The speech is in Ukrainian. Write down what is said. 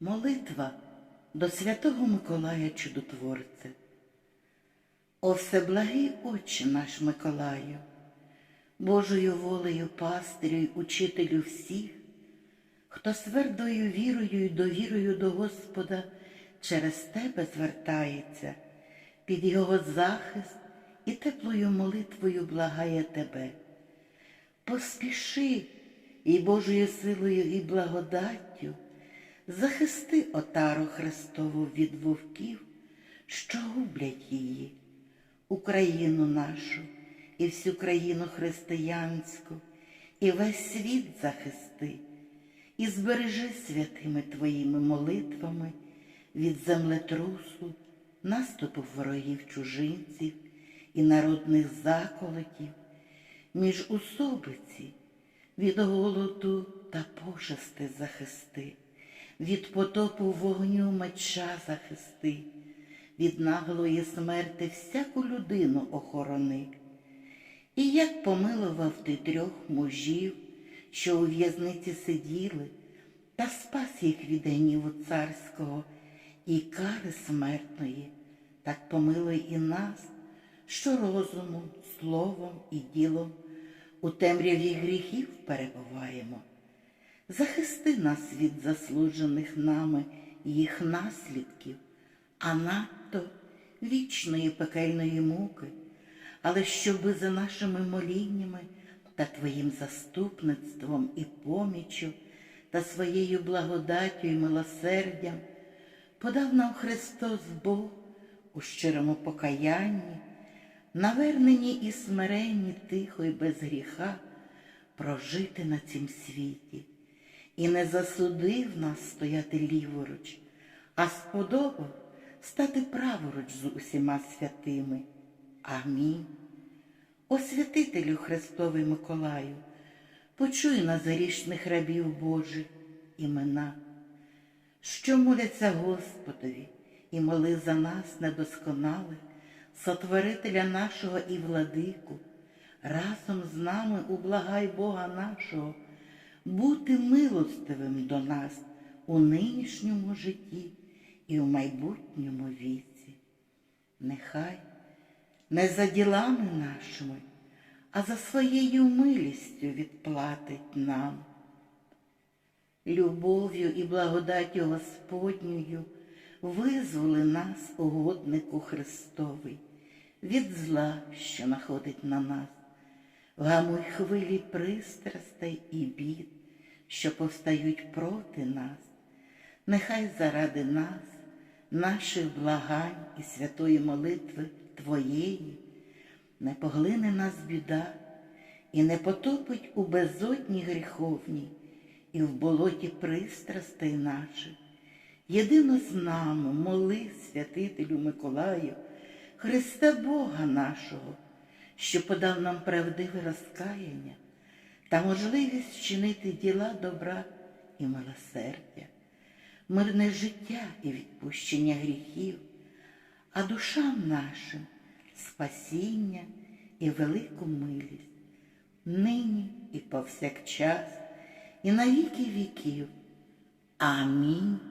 Молитва до святого Миколая Чудотворця. О всеблагий Отче наш Миколаю, Божою волею пастирю й учителю всіх, хто з твердою вірою й довірою до Господа через тебе звертається, під його захист і теплою молитвою благає тебе. Поспіши і Божою силою і благодаттю захисти отару Христову від вовків, що гублять її, Україну нашу і всю країну християнську, і весь світ захисти, і збережи святими твоїми молитвами від землетрусу, наступу ворогів чужинців і народних заколотів, між усобиці від голоду та пошести захисти, від потопу вогню меча захисти, від наглої смерти всяку людину охорони. І як помилував ти трьох мужів, що у в'язниці сиділи, та спас їх від гніву царського і кари смертної, так помилуй і нас, що розумом, словом і ділом у темряві гріхів перебуваємо. Захисти нас від заслужених нами їх наслідків, а надто вічної пекельної муки, але щоби за нашими моліннями та Твоїм заступництвом і поміччю та своєю благодаттю і милосердям подав нам Христос Бог у щирому покаянні, наверненні і смиренні тихо і без гріха прожити на цім світі, і не засудив нас стояти ліворуч, а сподобав стати праворуч з усіма святими. Амінь. О святителю Христовий Миколаю, почуй на зарічних рабів Божих імена, що моляться Господові і моли за нас недосконалих, сотворителя нашого і владику, разом з нами ублагай Бога нашого, бути милостивим до нас у нинішньому житті і в майбутньому віці. Нехай не за ділами нашими, а за своєю милістю відплатить нам. Любов'ю і благодаттю Господньою визволи нас, угоднику Христовий, від зла, що находить на нас, вгамуй хвилі пристрастей і бід, що повстають проти нас, нехай заради нас, наших благань і святої молитви Твоєї, не поглине нас біда і не потопить у безодні гріховній і в болоті пристрастей наших. Єдино з нами моли святителю Миколаю, Христа Бога нашого, що подав нам правдиве розкаяння та можливість вчинити діла добра і милосердя, мирне життя і відпущення гріхів, а душам нашим спасіння і велику милість, нині і повсякчас, і на віки віків. Амінь.